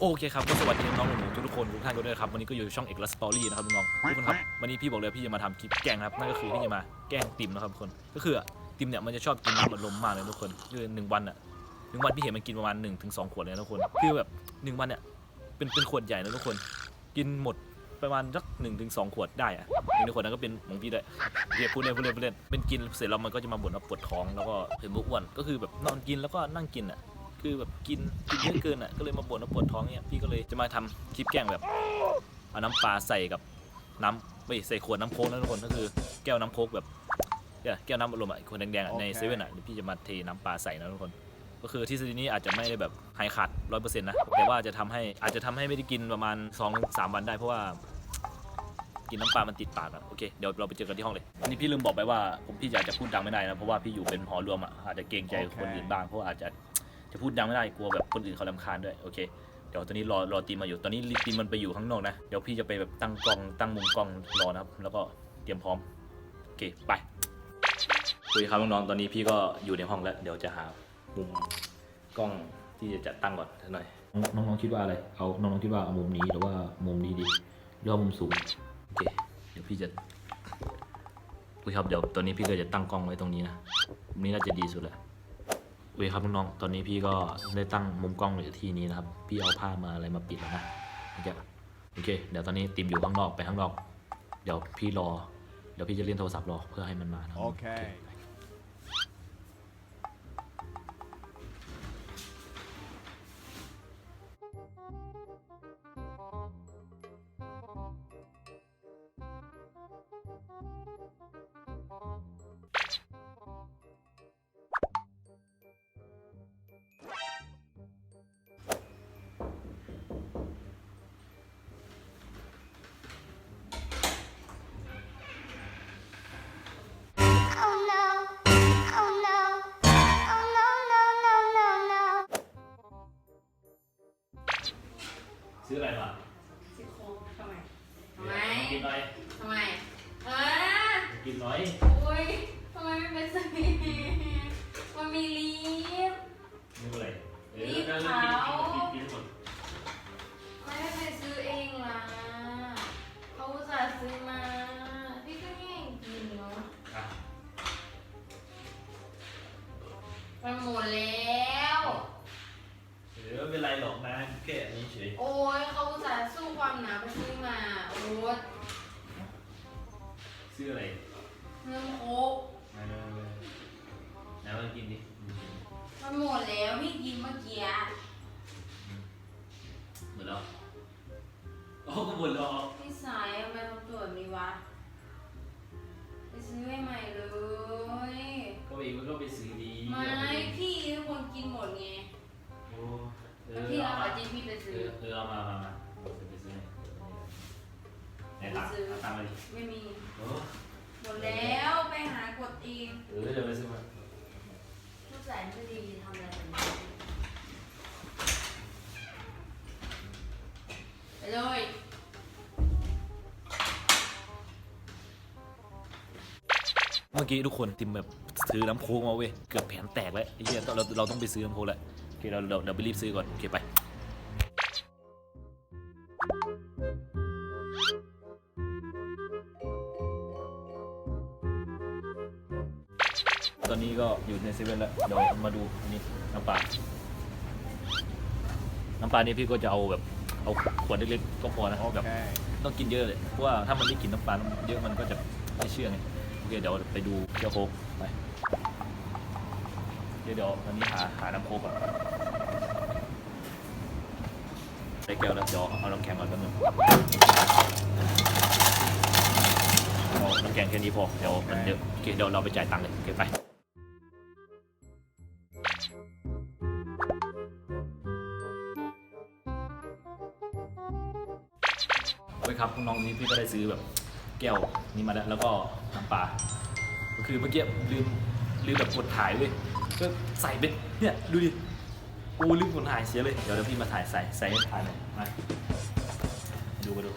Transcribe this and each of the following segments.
โอเคครับก็สวัสดีน้องๆหนูๆทุกๆคนทุกท่านกันด้วยครับวันนี้ก็อยู่ช่องเอกลักษณ์สตอรี่นะครับน้องๆทุกคนครับวันนี้พี่บอกเลยพี่จะมาทำคลิปแกล้งครับนั่นก็คือพี่จะมาแกล้งติมนะครับทุกคนก็คือติมเนี่ยมันจะชอบกินน้ำอัดลมมากเลยทุกคนคือหนึ่งวันอะหนึ่งวันพี่เห็นมันกินประมาณ1นถึงสขวดเลยนะทุกคนคือแบบหนึ่งวันเนี่ยเป็นเป็นขวดใหญ่นะทุกคน กินหมดประมาณสักหนึ่งถึงสองขวดได้อะหนึ่งในขวดนั้นก็เป็นของพี่ด้วยเรียกพูดเล่นพูดเล่นพูดเล่นเป็นกินเสร็จแล้วมันก็จะมาบ่นว่าปวดท้องแล้วก็เห็นว่าอ้วนก็คือแบบนอนกินแล้วก็นั่งกินอะ คือแบบกินกินเยอะเกินอะก็เลยมาบ่นว่าปวดท้องเนี่ยพี่ก็เลยจะมาทำคลิปแกล้งแบบเอาน้ำปลาใส่กับน้ำไม่ใส่ขวดน้ำโค้กนะทุกคนก็คือแก้วน้ำโค้กแบบแก้วน้ำอัดลมอะขวดแดงๆอะในเซเว่นอะเดี๋ยวพี่จะมาเทน้ำปลาใส่นะทุกคน ก็คือทฤษฎีนี้อาจจะไม่ได้แบบหายขาดร้อยเปอร์เซ็นต์นะแต่ว่าจะทำให้อาจจะทำให้ไม่ได้กินประมาณ2องสามวันได้เพราะว่ากินน้ำปลา มันติดปากอะโอเค เดี๋ยวเราไปเจอกันที่ห้องเลย อันนี้พี่ลืมบอกไปว่าผมพี่อยากจะพูดดังไม่ได้นะ เพราะว่าพี่อยู่เป็นหอรวมอะอาจจะเกรงใจคคนอื่นบ้าง เพราะาอาจจะ จะพูดดังไม่ได้กลัวแบบคนอื่นเขาลำคาญด้วยโอเคเดี๋ยวตอนนี้รอรอตีมมาอยู่ตอนนี้ตีมมันไปอยู่ข้างนอกนะเดี๋ยวพี่จะไปแบบตั้งกล้องตั้งมุมกล้องรอนะครับ แล้วก็เตรียมพร้อมโอเคไปคุยครับน้องๆตอนนี้พี่ก็อยู่ในห้องแล้ว เดี๋ยวจะหามุมกล้องที่จะจัดตั้งก่อนสักหน่อยน้องๆคิดว่าอะไรเอาน้องๆคิดว่าเอามุมนี้หรือว่ามุมนี้ดีหรือว่ามุมสูงโอเคเดี๋ยวพี่จะอุ้ยครับเดี๋ยวตอนนี้พี่ก็จะตั้งกล้องไว้ตรงนี้นะมุมนี้น่าจะดีสุดแหละ เว้ยครับน้องๆ ตอนนี้พี่ก็ได้ตั้งมุมกล้องอยู่ที่นี้นะครับ พี่เอาผ้ามาอะไรมาปิดแล้วนะโอเคโอเค เดี๋ยวตอนนี้ติมอยู่ข้างนอกไปข้างนอก เดี๋ยวพี่รอ เดี๋ยวพี่จะเล่นโทรศัพท์รอเพื่อให้มันมานะโอเค ซื้ออะไรมาสิโครงทำไม ทำไม กินหน่อยทำไม เออกินหน่อยอุ้ยทำไมไม่เป็นสมีมันมีลีฟไม่เป็นไรเออรีบแล้วเขากินกินกินหมด โอ้ยซื้ออะไรเรื่องโค้กมาเลยมาเลยน้ำมากินดิมันหมดแล้วพี่กินเมื่อกี้อะหมดแล้วโอ้ก็หมดแล้วพี่สายทำไมทำตัวแบบนี้วะไปซื้อให้ใหม่เลยก็เองมันก็ไปซื้อดีไม่พี่ทุกคนกินหมดไงโอ้เอแล้วอพี่เราเอาขอมาจีพี่ไปเอซื้อ อเออเอามามามา ไหนตังค์เอาตังค์มาดิไม่มีโอ้หมดแล้วไปหากดเองเออเดี๋ยวไปซื้อมาผู้ชายไม่ดีทำอะไรแบบนี้ไปเลยเมื่อกี้ทุกคนติมแบบซื้อน้ำโค้กมาเว้ยเกือบแผนแตกแล้วไอ้เหี้ยเราเราต้องไปซื้อน้ำโค้กแล้วโอเคเราเราเราไปรีบซื้อก่อนโอเคไป นนี้ก็อยู่ในเซเว่นแล้วเดี๋ยวมาดูอันนี้น้ำปลา น้ำปลานี่พี่ก็จะเอาแบบเอาขวดเล็กๆก็พอนะแบบ Okay. ต้องกินเยอะเลยเพราะว่าถ้ามันไม่กินน้ำปลาเยอะมันก็จะไม่เชื่องไงโอเคเดี๋ยวไปดูเจ้าโคกไปเดี๋ยวเดี๋ยววันนี้หาหาน้ำโคกก่อนได้แก้วแล้วเดี๋ยวเอาน้ำแข็งก่อนแป๊บนึงเอาน้ำแข็งแค่นี้พอเดี๋ยวมันเดี๋ยวโอเคเดี๋ยวเราไปจ่ายตังค์เลยโอเคไป โอ้ครับน้องๆนี้พี่ก็ได้ซื้อแบบแก้วนี้มาแล้วแล้วก็น้ำปลาก็คือเมื่อกี้ลืมลืมแบบกดถ่ายเว้ยก็ใส่เป็นเนี่ยดูดิโอ้ลืมกดถ่ายเสียเลยเดี๋ยวเดี๋ยวพี่มาถ่ายใส่ใส่ให้ถ่ายหน่อยมาดูมาดู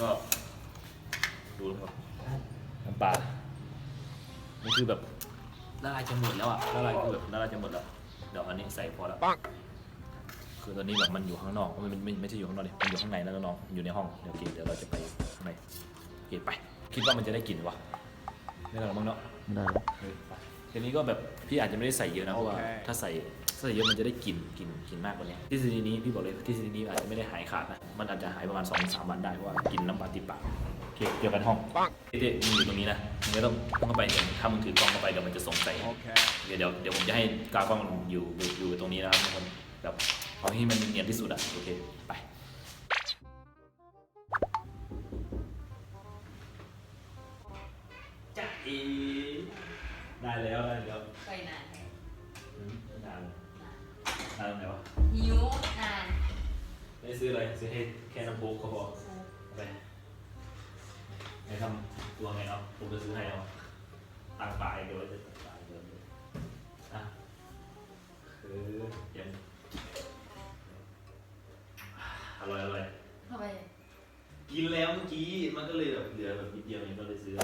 ก็ดูแล้วครับน้ำปลานี่คือแบบละลายจะหมดแล้วอะละลายคือแบบละลายจะหมดแล้วเดี๋ยวอันนี้ใส่พอแล้ว คือตอนนี้แบบมันอยู่ข้างนอกมันไม่ไม่ใช่อยู่ข้างนอกดิมันอยู่ข้างในแล้วน้องๆอยู่ในห้องเดี๋ยวโอเคเดี๋ยวเราจะไปข้างในโอเคไป คิดว่ามันจะได้กลิ่นวะไม่ได้หรอกมั้งเนาะไม่ได้แล้วเออไปทีนี้ก็แบบพี่อาจจะไม่ได้ใส่เยอะนะเพราะว่าโอเคถ้าใส่ถ้าใส่เยอะมันจะได้กลิ่นกลิ่นกลิ่นมากกว่านี้ทฤษฎีนี้พี่บอกเลยทฤษฎีนี้อาจจะไม่ได้หายขาดนะมันอาจจะหายประมาณ2อสามวันได้เพราะว่ากินน้ำปลาติดปากโอเคเดี๋ยวกันห้องเด็กๆมึงอยู่ตรงนี้นะมึงก็ต้องต้องเข้าไปเดี๋ยวถ้ามึงถือกล้องเข้าไปเดี๋ยวมันจะสงสัย เดี๋ยวเดี๋ยวเดี๋ยวผมจะให้กากล้องอยู่อยู่อยู่ตรงนี้นะครับทุกคนแบบ เอาให้มันเนียนที่สุดอะโอเค ไปจ้าอีได้แล้วได้แล้วไปนานไหมอืมนานนานไหนวะหิวนานไม่ได้ซื้ออะไรซื้อให้แค่น้ำโค้กก็พอเอาไปไหนทำตัวไงเอาผมจะซื้อให้เอาตังค์ปลายเดี๋ยว มื่อกี้มันก็เลยแบบเหลือแบบนิดเดียวเองก็เลยซื้อ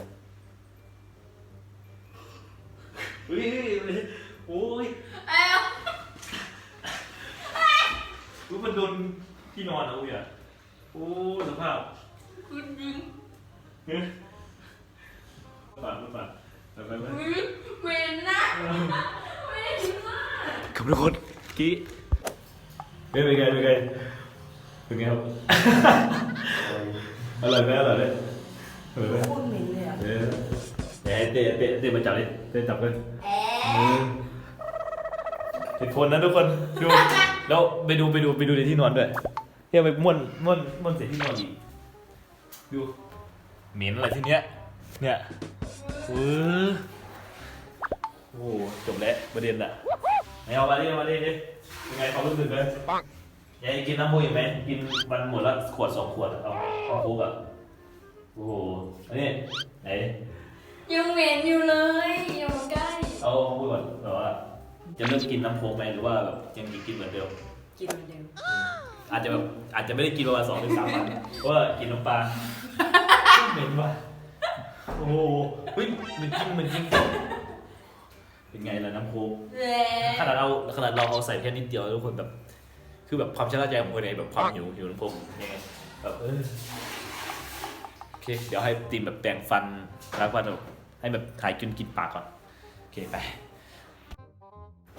เฮ้ยเฮ้ยโอ้ยเอ้ารู้มันโดนที่นอนอะอุ้ยอะโอ้ยสภาพคุณยิงเฮ้ยปาดปาดไปไปไปอุ๊ยเวนนะเวนมากครับทุกคนกี้เป็นไงเป็นไงเป็นไงครับ อร่อยไหมอร่อยไหมอร่อยไหมพูดเหม็นเลยอะเออเดี๋ยวให้เตะเตะเตะมาจับเลยเตะจับเลยแอเหตุผลนะทุกคนดูแล้วไปดูไปดูไปดูในที่นอนด้วยเฮียไปม่วนม่วนม่วนเสียที่นอนอีกดูเหม็นอะไรที่เนี้ยเนี่ยเออโอ้โหจบแล้วประเด็นละไหนเอามาดิเอามาดิดิเป็นไงความรู้สึกเลย ยายกินน้ำมูกอีกไหมกินมันหมดละขวดสองขวดเอาเอาโค้กอะโอ้โหอันนี้ไหนยังเหม็นอยู่เลยอย่ามาใกล้เอาพูดก่อนแบบว่าจะเริ่มกินน้ำโค้กไหมหรือว่าแบบยังกินเหมือนเดิม กินเหมือนเดิมอาจจะแบบอาจจะไม่ได้กินประมาณสองถึงสามวันเพราะว่ากินน้ำปลาเหม็นว่ะโอ้โหเฮ้ยเหมันจริงเหมันจริงเป็นไงล่ะน้ำโค้กแหละขนาดเราขนาดเราเอาใส่แค่นิดเดียวทุกคนแบบ คือแบบความชะล่าใจของคนไหนแบบความหิวหิวน้ำโค้กยังไงแบบเออโอเค เดี๋ยวให้ตีมแบบแปรงฟันล้างฟันแบบให้แบบถ่ายกินกินปากก่อน โอเคไป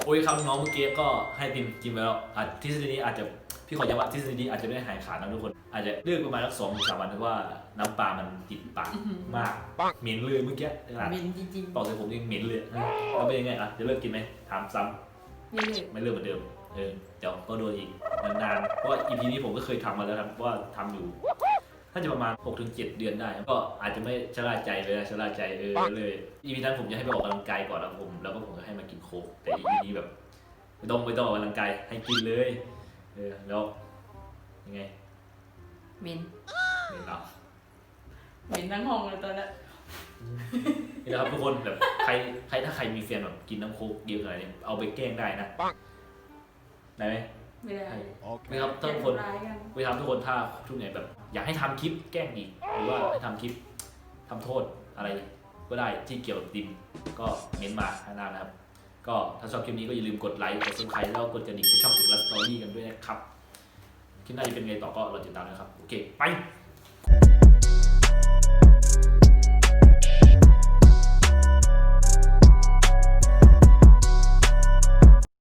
โอ้ยครับน้องเมื่อกี้ก็ให้ติมกินไปแล้วอาจทฤษฎีนี้อาจจะพี่ขอย้ำว่าทฤษฎีนี้อาจจะไม่ได้หายขาดนะทุกคน อาจจะเลือกประมาณสักสองถึงสามวันเพราะว่าน้ำปลามันติดปากมากเหม็นเลยเมื่อกี้ขนาดเหม็นจริงปอกใส่ผมยังเหม็นเลยนะแล้วเป็นยังไงอะจะเลิกกินไหมถามซ้ๆไม่เลยำไม่เลิกเหมือนเดิม เออเดี๋ยวก็โดนอีกนานๆ เพราะว่า EP นี้ผมก็เคยทำมาแล้วครับว่าทำอยู่น่าจะประมาณ 6-7ถึงเดือนได้ก็อาจจะไม่ชะล่าใจเลยนะชะล่าใจเออเลย EP นั้นผมจะให้ไปออกกำลังกายก่อนแล้วผม แล้วก็ผมก็ให้มากินโค้กแต่ EP นี้แบบไม่ต้องไม่ต้องออกกำลังกายให้กินเลย เออแล้วยังไงเหม็นเห็นเราเหม็นทั้งห้องเลยตอนนั้นนี่นะครับทุกคนแบบใครใครถ้าใครมีแฟนแบบกินน้ำโค้กเยอะขนาดนี้เอาไปแกล้งได้นะ ได้ไหมไม่ได้ไม่ครับถ้าทุกคนร้ายกันไปทำทุกคนถ้าทุกไหนแบบ อยากให้ทำคลิปแกล้งอีกหรือว่าให้ทำคลิปทำโทษอะไร ก็ได้ที่เกี่ยวกับดิมก็เม้นมาข้างหน้านะครับ ก็ถ้าชอบคลิปนี้ก็อย่าลืมกดไลค์กดซับสไครต์แล้วก็กดกระดิ่งให้ช่องถึงลัสตอรี่กันด้วยนะครับคลิปหน้าจะเป็นไงต่อก็รอติดตามนะครับ โอเค ไป